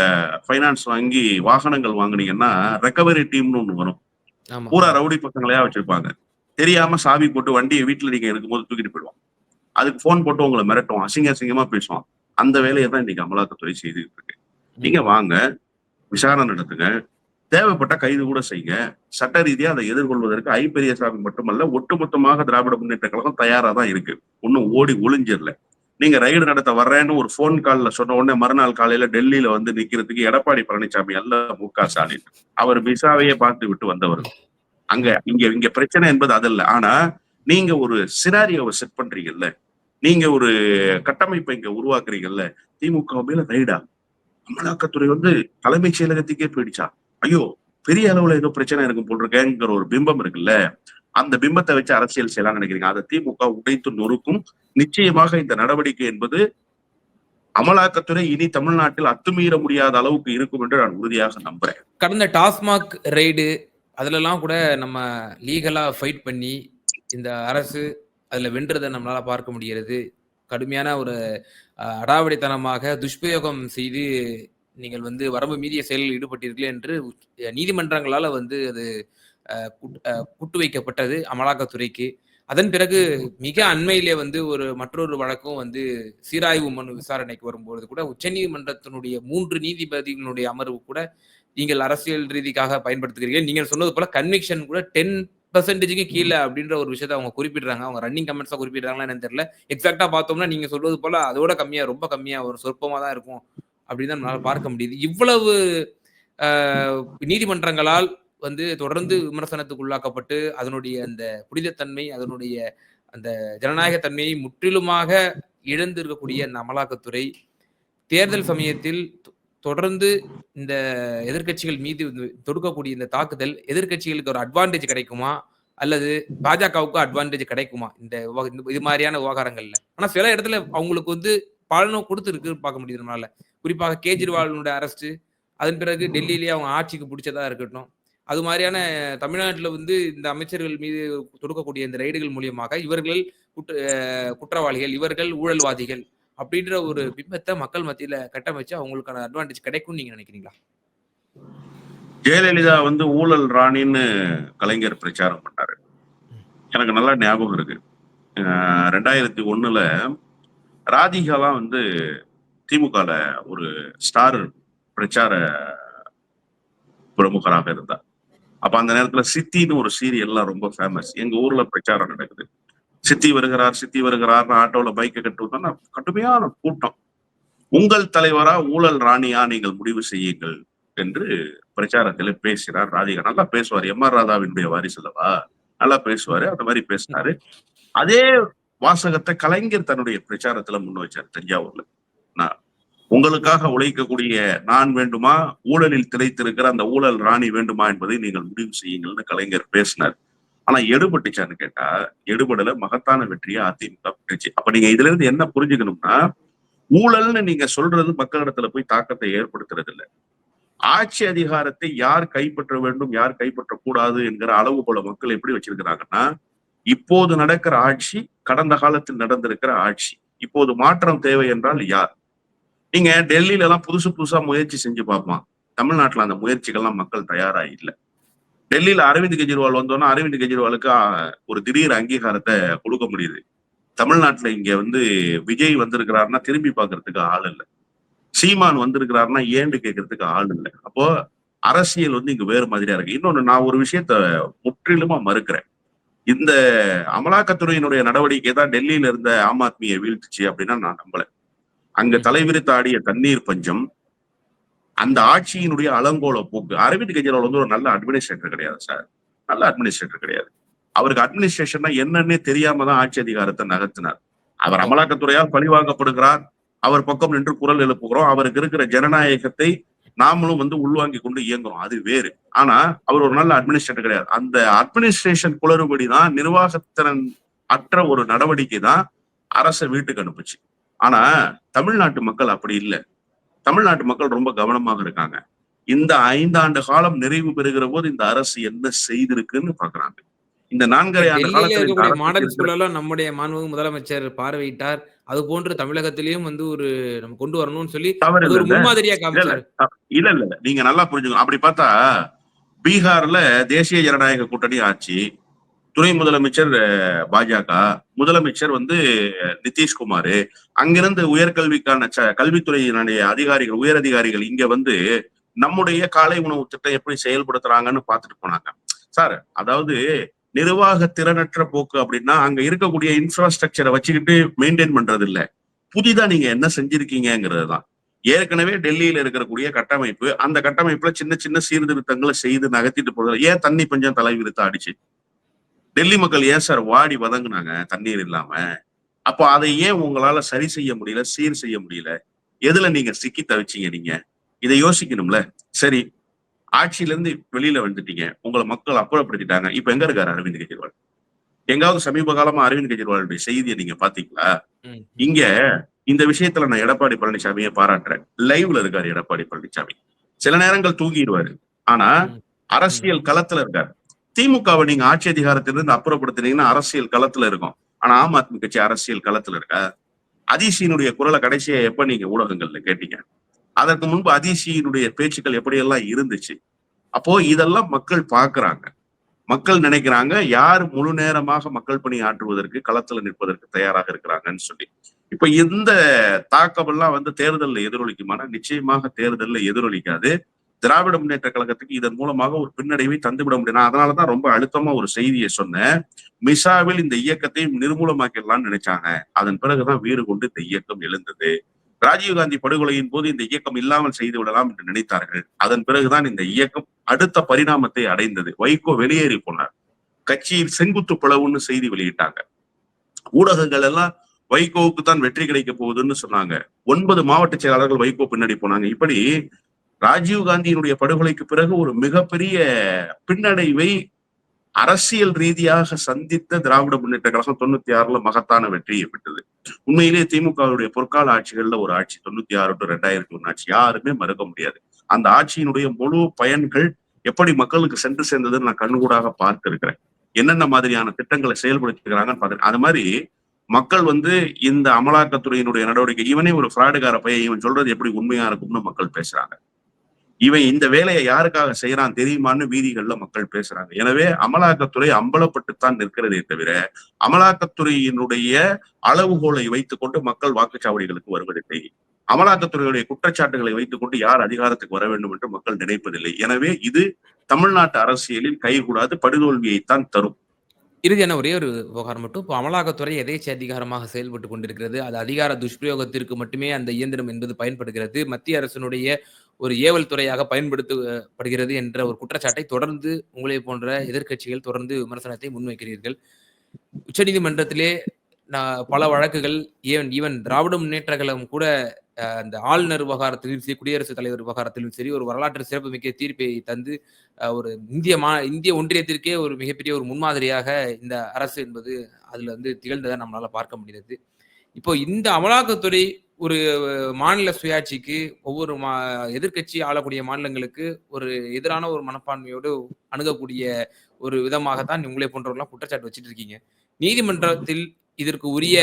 ஃபைனான்ஸ் வாங்கி வாகனங்கள் வாங்குனீங்கன்னா ரெக்கவரி டீம்னு ஒண்ணு வரும். பூரா ரவுடி பசங்களையா வச்சிருப்பாங்க. தெரியாம சாவி போட்டு வண்டியை வீட்டுல நீங்க இருக்கும்போது தூக்கிட்டு போயிடுவான் அதுக்கு போன் போட்டு உங்களை மிரட்டுவோம் அசிங்க அசிங்கமா பேசுவான். அந்த வேலையை தான் இன்னைக்கு அமலாக்கத்துறை செய்துட்டு இருக்கு. நீங்க வாங்க விசாரணை நடத்துங்க தேவைப்பட்ட கைது கூட செய்யுங்க. சட்ட ரீதியா அதை எதிர்கொள்வதற்கு ஐ பெரியசாமி மட்டுமல்ல ஒட்டுமொத்தமாக திராவிட முன்னேற்ற கழகம் தயாரா தான் இருக்கு. ஒன்னும் ஓடி ஒளிஞ்சிடல. நீங்க ரைடு நடத்த வர்றேன்னு ஒரு ஃபோன் கால்ல சொன்ன உடனே மறுநாள் காலையில டெல்லியில வந்து நிக்கிறதுக்கு எடப்பாடி பழனிசாமி அல்ல மு க ஸ்டாலின். அவர் விசாவையே பார்த்து விட்டு வந்தவர். அங்க இங்க இங்க பிரச்சனை என்பது அதல்ல ஆனா நீங்க ஒரு சினாரியோவை செட் பண்றீங்கல்ல நீங்க ஒரு கட்டமைப்பை இங்க உருவாக்குறீங்கல்ல திமுக மேல ரைடா? அமலாக்கத்துறை வந்து தலைமைச் செயலகத்துக்கே போயிடுச்சா? ஐயோ பெரிய அளவுல ஏதோ பிரச்சனை இருக்கும் போல் இருக்கேங்கிற ஒரு பிம்பம் இருக்குல்ல? அந்த பிம்பத்தை வச்சு அரசியல் செய்யலாம் நினைக்கிறீங்க. அதை திமுக உடைத்து நொறுக்கும். நிச்சயமாக இந்த நடவடிக்கை என்பது அமலாக்கத்துறை இனி தமிழ்நாட்டில் அத்துமீற முடியாத அளவுக்கு இருக்கும் என்று நான் உறுதியாக நம்புறேன்.
கடந்த டாஸ்மாக் ரெய்டு அதுலலாம் கூட நம்ம லீகலா ஃபைட் பண்ணி இந்த அரசு அதில் வென்றதை நம்மளால் பார்க்க முடிகிறது. கடுமையான ஒரு அடாவடித்தனமாக துஷ்பிரயோகம் செய்து நீங்கள் வந்து வரம்பு மீறிய செயலில் ஈடுபட்டீர்கள் என்று நீதிமன்றங்களால் வந்து அது குட்- குட்டு வைக்கப்பட்டது அமலாக்கத்துறைக்கு. அதன் பிறகு மிக அண்மையிலே வந்து ஒரு மற்றொரு வழக்கும் வந்து சீராய்வு மனு விசாரணைக்கு வரும்பொழுது கூட உச்சநீதிமன்றத்தினுடைய மூன்று நீதிபதிகளுடைய அமர்வு கூட நீங்கள் அரசியல் ரீதிக்காக பயன்படுத்துகிறீர்கள். நீங்கள் சொன்னது போல கன்விக்ஷன் கூட டென் பர்சன்டேஜுக்கு கீழே அப்படின்ற ஒரு விஷயத்தை அவங்க குறிப்பிடுறாங்க. அவங்க ரன்னிங் கமெண்ட்ஸா குறிப்பிடுறாங்களா என்னன்னு தெரியல. எக்ஸாக்டா பார்த்தோம்னா நீங்க சொல்றது போல அதோட கம்மியா ரொம்ப கம்மியா ஒரு சொற்பமா தான் இருக்கும் அப்படின்னு தான் நம்மளால பார்க்க முடியுது. இவ்வளவு ஆஹ், நீதிமன்றங்களால் வந்து தொடர்ந்து விமர்சனத்துக்கு உள்ளாக்கப்பட்டு அதனுடைய அந்த புனிதத்தன்மை அதனுடைய அந்த ஜனநாயக தன்மையை முற்றிலுமாக இழந்து இருக்கக்கூடிய அமலாக்கத்துறை தேர்தல் சமயத்தில் தொடர்ந்து இந்த எதிர்க்கட்சிகள் மீது வந்து தொடுக்கக்கூடிய இந்த தாக்குதல் எதிர்க்கட்சிகளுக்கு ஒரு அட்வான்டேஜ் கிடைக்குமா? அல்லது பாஜகவுக்கு அட்வான்டேஜ் கிடைக்குமா? இந்த இது மாதிரியான விவகாரங்கள்ல. ஆனா சில இடத்துல அவங்களுக்கு வந்து பலனும் கொடுத்துருக்கு பார்க்க முடியுது நம்மளால. குறிப்பாக கேஜ்ரிவாலினுடைய அரெஸ்ட் அதன் பிறகு டெல்லியிலேயே அவங்க ஆட்சிக்கு பிடிச்சதா இருக்கட்டும். அது மாதிரியான தமிழ்நாட்டில் வந்து இந்த அமைச்சர்கள் மீது தொடுக்கக்கூடிய இந்த ரைடுகள் மூலியமாக இவர்கள் குற்ற குற்றவாளிகள் இவர்கள் ஊழல்வாதிகள் அப்படின்ற ஒரு பிம்பத்தை மக்கள் மத்தியில கட்டமைச்சு அவங்களுக்கான அட்வான்டேஜ் கிடைக்கும்னு நீங்க நினைக்கிறீங்களா?
ஜெயலலிதா வந்து ஊழல் ராணின்னு கலைஞர் பிரச்சாரம் பண்ணாரு. எனக்கு நல்லா ஞாபகம் இருக்கு. ரெண்டாயிரத்தி ஒண்ணுல ராதிகாலாம் வந்து திமுகல ஒரு ஸ்டார் பிரச்சார பிரமுகராக இருந்தார். அப்ப அந்த நேரத்துல சித்தின்னு ஒரு சீரியல்லாம் ரொம்ப ஃபேமஸ் எங்க ஊர்ல பிரச்சாரம் நடக்குது. சித்தி வருகிறார் சித்தி வருகிறார்னு ஆட்டோல பைக்கை கட்டுவதுன்னா கடுமையான கூட்டம். உங்கள் தலைவரா ஊழல் ராணியா நீங்கள் முடிவு செய்யுங்கள் என்று பிரச்சாரத்தில் பேசுகிறார் ராதிகா. நல்லா பேசுவார். எம் ஆர் ராதாவினுடைய வாரிசல்லவா நல்லா பேசுவாரு. அந்த மாதிரி பேசினாரு. அதே வாசகத்தை கலைஞர் தன்னுடைய பிரச்சாரத்துல முன் வச்சார் தஞ்சாவூர்ல. நான் உங்களுக்காக உழைக்கக்கூடிய நான் வேண்டுமா? ஊழலில் திளைத்திருக்கிற அந்த ஊழல் ராணி வேண்டுமா என்பதை நீங்கள் முடிவு செய்யுங்கள்னு கலைஞர் பேசினார். ஆனா எடுபட்டுச்சான்னு கேட்டா எடுபடல மகத்தான வெற்றியை அதிமுக பெற்றுச்சு. அப்ப நீங்க இதுல இருந்து என்ன புரிஞ்சுக்கணும்னா ஊழல்னு நீங்க சொல்றது மக்களிடத்துல போய் தாக்கத்தை ஏற்படுத்துறது இல்ல ஆட்சி அதிகாரத்தை யார் கைப்பற்ற வேண்டும் யார் கைப்பற்றக்கூடாது என்கிற அளவு போல மக்கள் எப்படி வச்சிருக்கிறாங்கன்னா இப்போது நடக்கிற ஆட்சி கடந்த காலத்தில் நடந்திருக்கிற ஆட்சி. இப்போது மாற்றம் தேவை என்றால் யார்? நீங்க டெல்லியில எல்லாம் புதுசு புதுசா முயற்சி செஞ்சு பார்ப்பான் தமிழ்நாட்டுல அந்த முயற்சிகள்லாம் மக்கள் தயாரா இல்லை. டெல்லியில அரவிந்த் கெஜ்ரிவால் வந்தோன்னா அரவிந்த் கெஜ்ரிவாலுக்கு ஒரு திடீர் அங்கீகாரத்தை கொடுக்க முடியுது. தமிழ்நாட்டுல இங்க வந்து விஜய் வந்திருக்கிறாருன்னா திரும்பி பார்க்கிறதுக்கு ஆள் இல்லை. சீமான் வந்திருக்கிறாருன்னா ஏன்னு கேட்கறதுக்கு ஆள் இல்லை. அப்போ அரசியல் வந்து இங்க வேறு மாதிரியா இருக்கு. இன்னொன்னு நான் ஒரு விஷயத்த முற்றிலுமா மறுக்கிறேன். இந்த அமலாக்கத்துறையினுடைய நடவடிக்கை தான் டெல்லியில இருந்த ஆம் ஆத்மியை வீழ்த்துச்சு அப்படின்னா நான் நம்பல. அங்க தலைவிரித்து ஆடிய தண்ணீர் பஞ்சம் அந்த ஆட்சியினுடைய அலங்கோல போக்கு. அரவிந்த் கெஜ்ரிவால் வந்து ஒரு நல்ல அட்மினிஸ்ட்ரேட்டர் கிடையாது சார். நல்ல அட்மினிஸ்ட்ரேட்டர் கிடையாது. அவருக்கு அட்மினிஸ்ட்ரேஷன்னா என்னன்னே தெரியாம தான் ஆட்சி அதிகாரத்தை நகர்த்தினார். அவர் அமலாக்கத்துறையால் பழிவாங்கப்படுகிறார் அவர் பக்கம் நின்று குரல் எழுப்புகிறோம். அவருக்கு இருக்கிற ஜனநாயகத்தை நாமளும் வந்து உள்வாங்கி கொண்டு இயங்குறோம். அது வேறு. ஆனா அவர் ஒரு நல்ல அட்மினிஸ்ட்ரேட்டர் கிடையாது. அந்த அட்மினிஸ்ட்ரேஷன் குளறுபடி தான் நிர்வாகத்திறன் அற்ற ஒரு நடவடிக்கை தான் அரசை வீட்டுக்கு அனுப்புச்சு. ஆனா தமிழ்நாட்டு மக்கள் அப்படி இல்லை. தமிழ்நாட்டு மக்கள் ரொம்ப கவனமாக இருக்காங்க. இந்த ஐந்தாண்டு காலம் நிறைவு பெறுகிற போது இந்த அரசு என்ன செய்திருக்குன்னு பாக்குறாங்க இந்த நான்கரை ஆண்டு காலத்துல
மாடல் ஸ்கூலெல்லாம் நம்முடைய மாண்புமிகு முதலமைச்சர் பார்வையிட்டார். அது போன்று தமிழகத்திலயும் வந்து ஒரு நம்ம கொண்டு வரணும்னு சொல்லி ஒரு? முன்மாதிரியா. காமிச்சாரு.
இல்ல. இல்ல நீங்க நல்லா புரிஞ்சுக்கணும். அப்படி பார்த்தா பீகார்ல தேசிய ஜனநாயக கூட்டணி ஆட்சி துணை முதலமைச்சர் பாஜக முதலமைச்சர் வந்து நிதிஷ்குமார் அங்கிருந்து உயர்கல்விக்கான ச- கல்வித்துறையினுடைய அதிகாரிகள் உயர் அதிகாரிகள் இங்க வந்து நம்முடைய காலை உணவு திட்டம் எப்படி செயல்படுத்துறாங்கன்னு பார்த்துட்டு போனாங்க. சார் அதாவது நிர்வாக திறனற்ற போக்கு அப்படின்னா அங்க இருக்கக்கூடிய இன்ஃப்ராஸ்ட்ரக்சரை வச்சுக்கிட்டு மெயின்டைன் பண்றது இல்ல புதிதா நீங்க என்ன செஞ்சிருக்கீங்கிறது தான். ஏற்கனவே டெல்லியில இருக்கக்கூடிய கட்டமைப்பு அந்த கட்டமைப்புல சின்ன சின்ன சீர்திருத்தங்களை செய்து நகர்த்திட்டு போறது ஏன் தண்ணி பஞ்சம் தலைவிரித்து அடிச்சு? டெல்லி மக்கள் ஏன் சார் வாடி வதங்குனாங்க தண்ணீர் இல்லாம? அப்போ அதை ஏன் உங்களால சரி செய்ய முடியல சீர் செய்ய முடியல? எதுல நீங்க சிக்கி தவிச்சீங்க நீங்க? இதை யோசிக்கணும்ல. சரி ஆட்சியில இருந்து வெளியில வந்துட்டீங்க. உங்களை மக்கள் அப்புறப்படுத்திட்டாங்க. இப்ப எங்க இருக்காரு அரவிந்த் கெஜ்ரிவால்? எங்காவது சமீப காலமா அரவிந்த் கெஜ்ரிவாலுடைய செய்தியை நீங்க பாத்தீங்களா. இங்க இந்த விஷயத்துல நான் எடப்பாடி பழனிசாமியை பாராட்டுறேன். லைவ்ல இருக்காரு எடப்பாடி பழனிசாமி. சில நேரங்கள் தூங்கிடுவாரு. ஆனா. அரசியல் களத்துல இருக்காரு. திமுகவை நீங்க ஆட்சி அதிகாரத்திலிருந்து அப்புறப்படுத்தினீங்கன்னா அரசியல் களத்துல இருக்கும். ஆனா ஆம் ஆத்மி கட்சி அரசியல் களத்துல இருக்கா? அதிசியினுடைய குரலை கடைசியா எப்ப நீங்க ஊடகங்கள்ல கேட்டீங்க? அதற்கு முன்பு அதிசியினுடைய பேச்சுக்கள் எப்படியெல்லாம் இருந்துச்சு? அப்போ இதெல்லாம் மக்கள் பாக்குறாங்க மக்கள் நினைக்கிறாங்க யார் முழு நேரமாக மக்கள் பணி ஆற்றுவதற்கு களத்துல நிற்பதற்கு தயாராக இருக்கிறாங்கன்னு சொல்லி. இப்ப இந்த தாக்கமெல்லாம் வந்து தேர்தலில் எதிரொலிக்குமானா? நிச்சயமாக தேர்தல்ல எதிரொலிக்காது. திராவிட முன்னேற்ற கழகத்துக்கு இதன் மூலமாக ஒரு பின்னடைவை தந்துவிட முடியும். நான் அதனாலதான் ரொம்ப அழுத்தமா ஒரு செய்தியை சொன்னேன். மிசாவில் இந்த இயக்கத்தை நிர்மூலமாக்கிடலாம்னு நினைச்சாங்க. அதன் பிறகுதான் வீறு கொண்டு இந்த இயக்கம் எழுந்தது. ராஜீவ்காந்தி படுகொலையின் போது இந்த இயக்கம் இல்லாமல் செய்து விடலாம் என்று நினைத்தார்கள். அதன் பிறகுதான் இந்த இயக்கம் அடுத்த பரிணாமத்தை அடைந்தது. வைகோ வெளியேறி போனார். கட்சியில் செங்குத்து பிளவுன்னு செய்தி வெளியிட்டாங்க. ஊடகங்கள் எல்லாம் வைகோவுக்கு தான் வெற்றி கிடைக்க போகுதுன்னு சொன்னாங்க. ஒன்பது மாவட்ட செயலாளர்கள் வைகோ பின்னாடி போனாங்க. இப்படி ராஜீவ் காந்தியினுடைய படுகொலைக்கு பிறகு ஒரு மிகப்பெரிய பின்னடைவை அரசியல் ரீதியாக சந்தித்த திராவிட முன்னேற்ற கழகம் தொண்ணூத்தி ஆறுல மகத்தான வெற்றியை பெற்றது. உண்மையிலேயே திமுகவுடைய பொற்கால ஆட்சிகள்ல ஒரு ஆட்சி தொண்ணூத்தி ஆறு டு ரெண்டாயிரத்தி ஒண்ணு ஆட்சி யாருமே மறுக்க முடியாது. அந்த ஆட்சியினுடைய முழு பயன்கள் எப்படி மக்களுக்கு சென்று சேர்ந்ததுன்னு நான் கண்கூடாக பார்த்திருக்கிறேன். என்னென்ன மாதிரியான திட்டங்களை செயல்படுத்திருக்கிறாங்கன்னு பார்த்து அது மாதிரி மக்கள் வந்து இந்த அமலாக்கத்துறையினுடைய நடவடிக்கை இவனே ஒரு ஃப்ராடுகார பையன் இவன் சொல்றது எப்படி உண்மையா இருக்கும்னு மக்கள் பேசுறாங்க. இவன் இந்த வேலையை யாருக்காக செய்யறான் தெரியுமான்னு வீதிகள்ல மக்கள் பேசுறாங்க. எனவே அமலாக்கத்துறை அம்பலப்பட்டுத்தான் நிற்கிறதே தவிர அமலாக்கத்துறையினுடைய அளவுகோலை வைத்துக்கொண்டு மக்கள் வாக்குச்சாவடிகளுக்கு வருவதில்லை. அமலாக்கத்துறையுடைய குற்றச்சாட்டுகளை வைத்துக்கொண்டு யார் அதிகாரத்துக்கு வர வேண்டும் என்று மக்கள் நினைப்பதில்லை. எனவே இது தமிழ்நாட்டு அரசியலில் கைகூடாது படுதோல்வியைத்தான் தரும்.
இறுதியான ஒரே ஒரு விவகாரம் மட்டும். இப்போ அமலாக்கத்துறை எதேச்சை அதிகாரமாக செயல்பட்டு கொண்டிருக்கிறது? அது அதிகார துஷ்பிரயோகத்திற்கு மட்டுமே அந்த இயந்திரம் என்பது பயன்படுகிறது. மத்திய அரசினுடைய ஒரு ஏவல் துறையாக பயன்படுத்தப்படுகிறது என்ற ஒரு குற்றச்சாட்டை தொடர்ந்து உங்களை போன்ற எதிர்க்கட்சிகள் தொடர்ந்து விமர்சனத்தை முன்வைக்கிறீர்கள். உச்சநீதிமன்றத்திலே நான் பல வழக்குகள் ஈவன் ஈவன் திராவிட முன்னேற்ற கழகம் கூட அந்த ஆளுநர் விவகாரத்திலும் சரி குடியரசுத் தலைவர் விவகாரத்திலும் சரி ஒரு வரலாற்று சிறப்புமிக்க தீர்ப்பை தந்து ஒரு இந்திய மா இந்திய ஒன்றியத்திற்கே ஒரு மிகப்பெரிய ஒரு முன்மாதிரியாக இந்த அரசு என்பது அதுல வந்து திகழ்ந்ததை நம்மளால பார்க்க முடிகிறது இப்போ இந்த அமலாக்கத்துறை ஒரு மாநில சுயாட்சிக்கு ஒவ்வொரு மா எதிர்க்கட்சி ஆளக்கூடிய மாநிலங்களுக்கு ஒரு எதிரான ஒரு மனப்பான்மையோடு அணுகக்கூடிய ஒரு விதமாகத்தான் உங்களை போன்றவர்கள்லாம் குற்றச்சாட்டு வச்சுட்டு இருக்கீங்க. நீதிமன்றத்தில் இதற்கு உரிய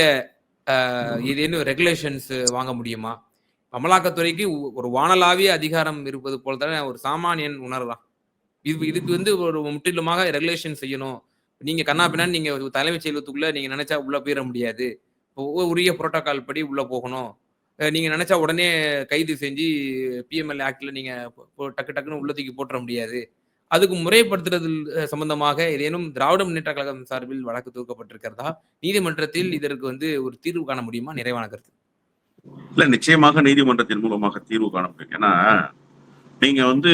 ஏதேனும் ரெகுலேஷன்ஸ் வாங்க முடியுமா? அமலாக்கத்துறைக்கு ஒரு வானலாவிய அதிகாரம் இருப்பது போல தானே ஒரு சாமானியன் உணர்றான். இது இதுக்கு வந்து ஒரு முற்றிலுமாக ரெகுலேஷன் செய்யணும். நீங்க கண்ணா நீங்க தலைமைச் செயலகத்துக்குள்ள நீங்க நினைச்சா உள்ள போயிட முடியாது. உரிய புரோட்டோகால் படி உள்ள போகணும். அஹ் நீங்க நினைச்சா உடனே கைது செஞ்சு பிஎம்எல் ஆக்ட்ல நீங்க போ- போ- டக்கு டக்குன்னு உள்ள தூக்கி போட்டுற முடியாது. அதுக்கு முறைப்படுத்துறது சம்பந்தமாக ஏதேனும் திராவிட முன்னேற்ற கழகம் சார்பில் வழக்கு தொடுக்கப்பட்டிருக்கிறதா நீதிமன்றத்தில் இதற்கு வந்து ஒரு தீர்வு காண முடியுமா? நிறைவான கருத்து.
இல்ல நிச்சயமாக நீதிமன்றத்தின் மூலமாக தீர்வு காண முடியும். ஏன்னா நீங்க வந்து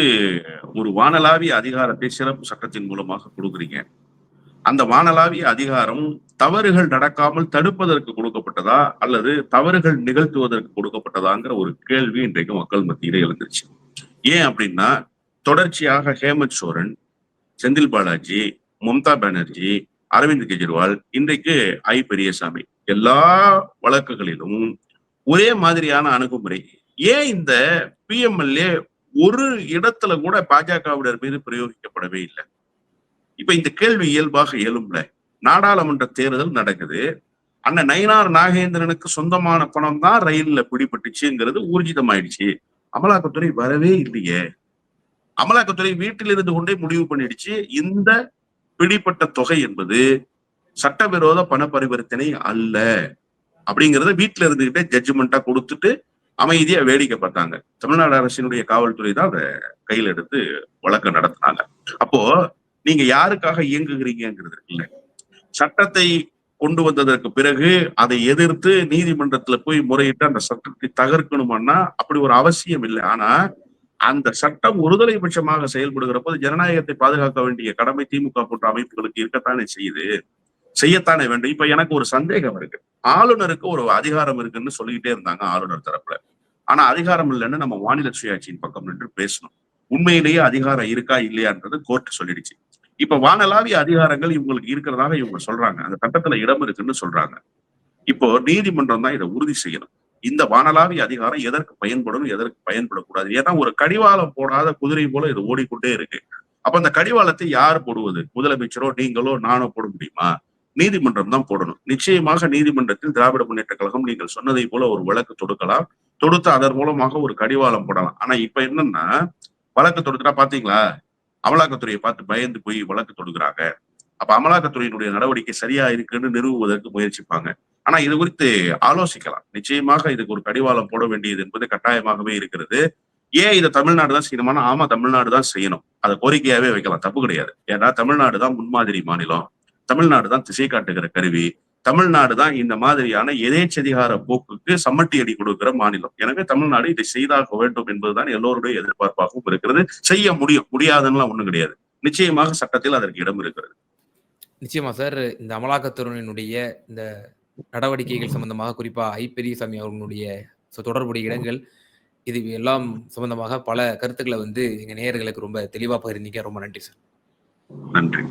ஒரு வானளாவிய அதிகாரத்தை சிறப்பு சட்டத்தின் மூலமாக கொடுக்குறீங்க. அந்த வானளாவிய அதிகாரம் தவறுகள் நடக்காமல் தடுப்பதற்கு கொடுக்கப்பட்டதா அல்லது தவறுகள் நிகழ்த்துவதற்கு கொடுக்கப்பட்டதாங்கிற ஒரு கேள்வி இன்றைக்கு மக்கள் மத்தியில எழுந்துருச்சு. ஏன் அப்படின்னா தொடர்ச்சியாக ஹேமந்த் சோரன் செந்தில் பாலாஜி மம்தா பானர்ஜி அரவிந்த் கெஜ்ரிவால் இன்றைக்கு ஐ. பெரியசாமி எல்லா வழக்குகளிலும் ஒரே மாதிரியான அணுகுமுறை. ஏன் இந்த பிஎம்எல்ஏ ஒரு இடத்துல கூட பாஜகவினர் மீது பிரயோகிக்கப்படவே இல்லை? இப்ப இந்த கேள்வி இயல்பாக எழும்பல நாடாளுமன்ற தேர்தல் நடக்குது. அண்ணன் நயினார் நாகேந்திரனுக்கு சொந்தமான பணம் தான் ரயில்ல பிடிபட்டுச்சுங்கிறது ஊர்ஜிதமாயிடுச்சு. அமலாக்கத்துறை வரவே இல்லையே. அமலாக்கத்துறை வீட்டில் இருந்து கொண்டே முடிவு பண்ணிடுச்சு. இந்த பிடிப்பட்ட தொகை என்பது சட்டவிரோத பண பரிவர்த்தனை அல்ல அப்படிங்கிறத வீட்டுல இருந்துகிட்டே ஜட்ஜ்மெண்டா கொடுத்துட்டு அமைதியா வேடிக்கை பார்த்தாங்க. தமிழ்நாடு அரசினுடைய காவல்துறை தான் அதை கையில் எடுத்து வழக்கு நடத்தினாங்க. அப்போ நீங்க யாருக்காக இயங்குகிறீங்கிறது இருக்குல்ல சட்டத்தை கொண்டு வந்ததற்கு பிறகு அதை எதிர்த்து நீதிமன்றத்துல போய் முறையிட்டு அந்த சட்டத்தை தகர்க்கணுமான்னா அப்படி ஒரு அவசியம் இல்லை. ஆனா அந்த சட்டம் ஒருதலை பட்சமாக செயல்படுகிற போது ஜனநாயகத்தை பாதுகாக்க வேண்டிய கடமை திமுக போன்ற அமைப்புகளுக்கு இருக்கத்தானே செய்யுது. செய்யத்தானே வேண்டும். இப்ப எனக்கு ஒரு சந்தேகம் இருக்கு. ஆளுநருக்கு ஒரு அதிகாரம் இருக்குன்னு சொல்லிக்கிட்டே இருந்தாங்க ஆளுநர் தரப்புல. ஆனா அதிகாரம் இல்லைன்னு நம்ம மாநில சுயாட்சியின் பக்கம் நின்று பேசணும். உண்மையிலேயே அதிகாரம் இருக்கா இல்லையான்றது கோர்ட் சொல்லிடுச்சு. இப்ப வானலாவிய அதிகாரங்கள் இவங்களுக்கு இருக்கிறதாக இவங்க சொல்றாங்க. அந்த சட்டத்துல இடம் இருக்குன்னு சொல்றாங்க. இப்போ நீதிமன்றம் தான் இதை உறுதி செய்யணும். இந்த வானலாவிய அதிகாரம் எதற்கு பயன்படும் எதற்கு பயன்படக்கூடாது? ஏன்னா ஒரு கடிவாளம் போடாத குதிரை போல இது ஓடிக்கொண்டே இருக்கு. அப்ப அந்த கடிவாளத்தை யார் போடுவது? முதலமைச்சரோ நீங்களோ நானோ போட முடியுமா? நீதிமன்றம் தான் போடணும். நிச்சயமாக நீதிமன்றத்தில் திராவிட முன்னேற்ற கழகம் நீங்கள் சொன்னதை போல ஒரு வழக்கு தொடுக்கலாம். தொடுத்து அதன் மூலமாக ஒரு கடிவாளம் போடலாம். ஆனா இப்ப என்னன்னா வழக்கு தொடுக்கிறா பாத்தீங்களா? அமலாக்கத்துறையை பார்த்து பயந்து போய் வழக்கு தொடுக்கிறாங்க. அப்ப அமலாக்கத்துறையினுடைய நடவடிக்கை சரியா இருக்குன்னு நிறுவுவதற்கு முயற்சிப்பாங்க. ஆனா இது குறித்து ஆலோசிக்கலாம். நிச்சயமாக இதுக்கு ஒரு கடிவாளம் போட வேண்டியது என்பது கட்டாயமாகவே இருக்கிறது. ஏன் இதை தமிழ்நாடு தான் செய்யணுமானா ஆமா தமிழ்நாடு தான் செய்யணும். அதை கோரிக்கையாவே வைக்கலாம். தப்பு கிடையாது. ஏன்னா தமிழ்நாடு தான் முன்மாதிரி மாநிலம். தமிழ்நாடு தான் திசை காட்டுகிற கருவி. தமிழ்நாடு தான் இந்த மாதிரியான எதேச்சதிகார போக்குக்கு சம்மட்டி அடி கொடுக்கிற மாநிலம். எனவே தமிழ்நாடு இதை செய்தாக வேண்டும் என்பதுதான் எல்லோருடைய எதிர்பார்ப்பாகவும் இருக்கிறது. செய்ய முடியும் முடியாதுன்னு ஒண்ணும் கிடையாது. நிச்சயமாக சட்டத்தில் அதற்கு இடம் இருக்கிறது.
நிச்சயமா சார். இந்த அமலாக்கத்துறையினுடைய இந்த நடவடிக்கைகள் சம்பந்தமாக குறிப்பா ஐ. பெரியசாமி அவர்களுடைய தொடர்புடைய இடங்கள் இது எல்லாம் சம்பந்தமாக பல கருத்துக்களை வந்து எங்க நேயர்களுக்கு ரொம்ப தெளிவா பகிர்ந்தீங்க. ரொம்ப நன்றி சார்.
நன்றி.